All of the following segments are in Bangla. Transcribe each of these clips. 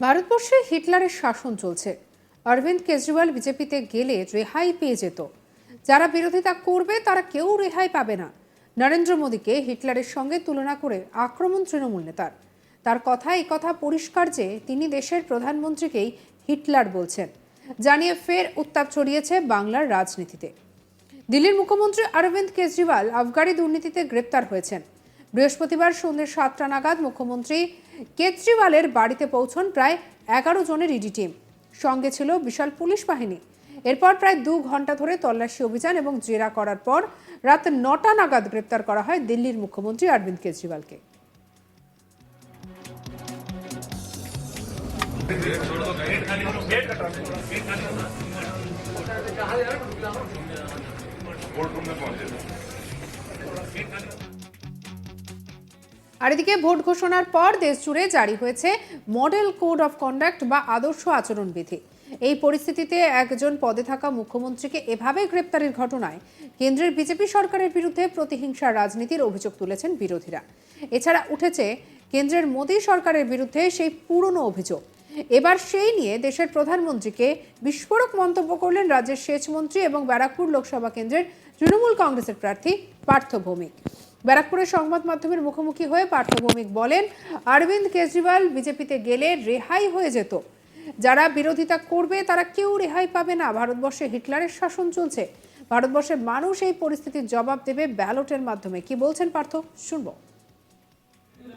ভারতবর্ষে হিটলারের শাসন চলছে। অরবিন্দ কেজরিওয়াল বিজেপিতে গেলে রেহাই পেয়ে যেত। যারা বিরোধিতা করবে, তারা কেউ রেহাই পাবে না। নরেন্দ্র মোদীকে হিটলারের সঙ্গে তুলনা করে আক্রমণ তৃণমূল নেতার। তার কথা এই কথা পরিষ্কার যে তিনি দেশের প্রধানমন্ত্রীকেই হিটলার বলছেন। জানিয়ে ফের উত্তাপ ছড়িয়েছে বাংলার রাজনীতিতে। দিল্লির মুখ্যমন্ত্রী অরবিন্দ কেজরিওয়াল আফগানি দুর্নীতিতে গ্রেপ্তার হয়েছেন। বৃহস্পতিবার সন্ধ্যে সাতটা নাগাদ মুখ্যমন্ত্রী কেজরিওয়ালের বাড়িতে পৌঁছন প্রায় এগারো জনের ইডি টিম। সঙ্গে ছিল বিশাল পুলিশ বাহিনী। এরপর প্রায় দু ঘণ্টা ধরে তল্লাশি অভিযান এবং জেরা করার পর রাত নটা নাগাদ গ্রেপ্তার করা হয় দিল্লির মুখ্যমন্ত্রী অরবিন্দ কেজরিওয়ালকে। আর এদিকে ভোট ঘোষণার পর দেশ জুড়ে জারি হয়েছে মডেল কোড অফ কন্ডাক্ট বা আদর্শ আচরণবিধি। এই পরিস্থিতিতে একজন পদে থাকা মুখ্যমন্ত্রীকে এভাবে গ্রেপ্তারের ঘটনায় কেন্দ্রের বিজেপি সরকারের বিরুদ্ধে প্রতিহিংসার রাজনীতির অভিযোগ তুলেছেন বিরোধীরা। এছাড়া উঠেছে কেন্দ্রের মোদী সরকারের বিরুদ্ধে সেই পুরনো অভিযোগ। এবার সেই নিয়ে দেশের প্রধানমন্ত্রীকে বিস্ফোরক মন্তব্য করলেন রাজ্যের সেচমন্ত্রী এবং ব্যারাকপুর লোকসভা কেন্দ্রের তৃণমূল কংগ্রেসের প্রার্থী পার্থ ভৌমিক। ব্যারাকপুরের সংবাদ মাধ্যমের মুখোমুখি হয়ে পার্থ ভৌমিক বলেন, অরবিন্দ কেজরিওয়াল বিজেপিতে গেলে রেহাই হয়ে যেত। যারা বিরোধিতা করবে, তারা কেউ রেহাই পাবে না। ভারতবর্ষে হিটলারের শাসন চলছে। ভারতবর্ষের মানুষ এই পরিস্থিতির জবাব দেবে ব্যালটের মাধ্যমে। কি বলছেন পার্থ? শুনব।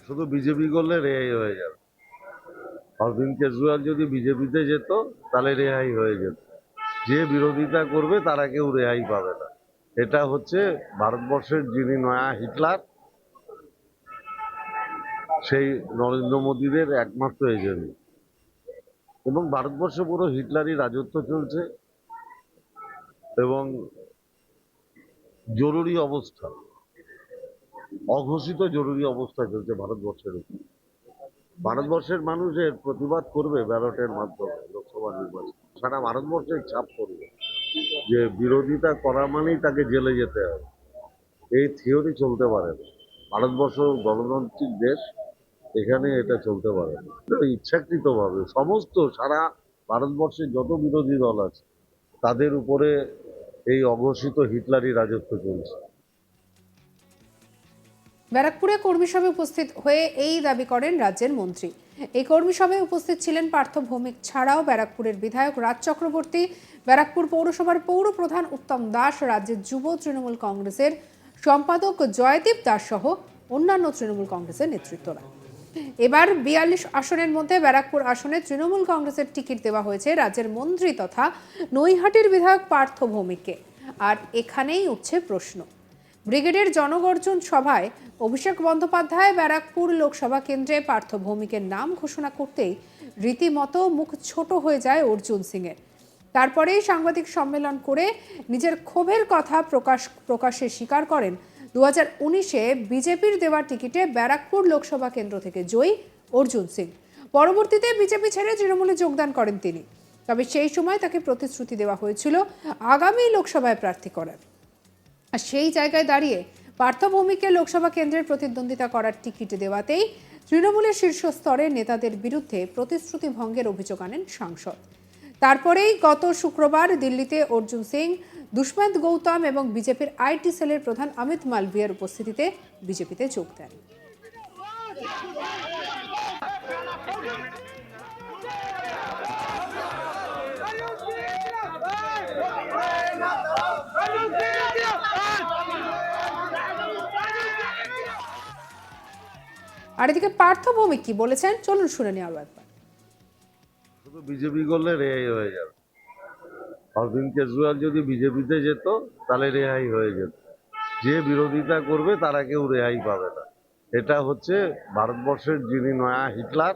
শুধু বিজেপি করলে রেহাই হয়ে যাবে। অরবিন্দ কেজরিওয়াল যদি বিজেপিতে যেত, তাহলে রেহাই হয়ে যেত। যে বিরোধিতা করবে, তারা কেউ রেহাই পাবে না। এটা হচ্ছে ভারতবর্ষের যিনি নয়া হিটলার, সেই নরেন্দ্র মোদীদের একমাত্র এজেন্ট। এবং ভারতবর্ষে পুরো হিটলারই রাজত্ব চলছে এবং জরুরি অবস্থা, অঘোষিত জরুরি অবস্থা চলছে ভারতবর্ষের উপর। ভারতবর্ষের মানুষের প্রতিবাদ করবে ব্যালটের মাধ্যমে লোকসভা নির্বাচন। সারা ভারতবর্ষে ছাপ করবে যে বিরোধিতা করা মানেই তাকে জেলে যেতে হবে। এই থিওরি চলতে পারে না। ভারতবর্ষ গণতান্ত্রিক দেশ, এখানে এটা চলতে পারে না। ইচ্ছাকৃতভাবে সমস্ত সারা ভারতবর্ষের যত বিরোধী দল আছে, তাদের উপরে এই অঘোষিত হিটলারি রাজত্ব চলছে। ব্যারাকপুরে কর্মী উপস্থিত হয়ে এই দাবি করেন রাজ্যের মন্ত্রী। এই কর্মী উপস্থিত ছিলেন পার্থ ভৌমিক ছাড়াও ব্যারাকপুরের বিধায়ক রাজ চক্রবর্তী, ব্যারাকপুর পৌরসভার পৌর প্রধান উত্তম দাস, রাজ্যের যুব তৃণমূল কংগ্রেসের সম্পাদক জয়দীপ দাস সহ অন্যান্য তৃণমূল কংগ্রেসের নেতৃত্বরা। এবার বিয়াল্লিশ আসনের মধ্যে ব্যারাকপুর আসনে তৃণমূল কংগ্রেসের টিকিট দেওয়া হয়েছে রাজ্যের মন্ত্রী তথা নৈহাটির বিধায়ক পার্থ ভৌমিককে। আর এখানেই উঠছে প্রশ্ন। ব্রিগেডের জনগর্জন সভায় অভিষেক বন্দ্যোপাধ্যায় ব্যারাকপুর লোকসভা কেন্দ্রে পার্থ ভৌমিকের নাম ঘোষণা করতেই রীতিমতো মুখ ছোট হয়ে যায় অর্জুন সিংয়ের। তারপরেই সাংবাদিক সম্মেলন করে নিজের ক্ষোভের কথা প্রকাশ, প্রকাশে স্বীকার করেন। দু হাজার উনিশে বিজেপির দেওয়া টিকিটে ব্যারাকপুর লোকসভা কেন্দ্র থেকে জয়ী অর্জুন সিং। পরবর্তীতে বিজেপি ছেড়ে তৃণমূলে যোগদান করেন তিনি। তবে সেই সময় তাকে প্রতিশ্রুতি দেওয়া হয়েছিল আগামী লোকসভায় প্রার্থী করার। আর সেই জায়গায় দাঁড়িয়ে পার্থভূমিকে লোকসভা কেন্দ্রের প্রতিদ্বন্দ্বিতা করার টিকিট দেওয়াতেই তৃণমূলের শীর্ষ স্তরের নেতাদের বিরুদ্ধে প্রতিশ্রুতি ভঙ্গের অভিযোগ আনেন সাংসদ। তারপরেই গত শুক্রবার দিল্লিতে অর্জুন সিং দুষ্মন্ত গৌতম এবং বিজেপির আইটি সেলের প্রধান অমিত মালভিয়ার উপস্থিতিতে বিজেপিতে যোগ দেন। আর এদিকে পার্থ ভৌমিক কি বলেছেন? চলুন শুনে নিই আরও একবার শুধু বিজেপি করলে রেহাই হয়ে যাবে। অরবিন্দ কেজরিওয়াল যদি বিজেপিতে যেত, তাহলে রেহাই হয়ে যেত। যে বিরোধিতা করবে, তারা কেউ রেহাই পাবে না। এটা হচ্ছে ভারতবর্ষের যিনি নয়া হিটলার,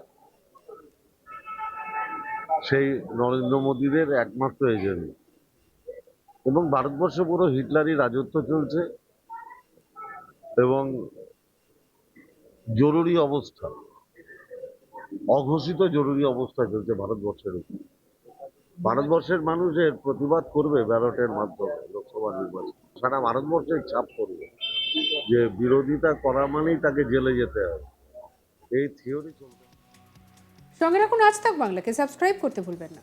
সেই নরেন্দ্র মোদীদের একমাত্র এজেন্ট। এবং ভারতবর্ষে পুরো হিটলারই রাজত্ব চলছে। এবং জরুরি অবস্থা। অঘোষিত জরুরি অবস্থা চলছে ভারতবর্ষের উপর। ভারতবর্ষের মানুষের প্রতিবাদ করবে ব্যালটের মাধ্যমে লোকসভা নির্বাচন। সারা ভারতবর্ষে ছাপ করবে যে বিরোধিতা করা মানেই তাকে জেলে যেতে হবে। এই থিওরি চলবে। সঙ্গে রাখুন, আজ তাক বাংলাকে। সাবস্ক্রাইব করতে ভুলবেন না।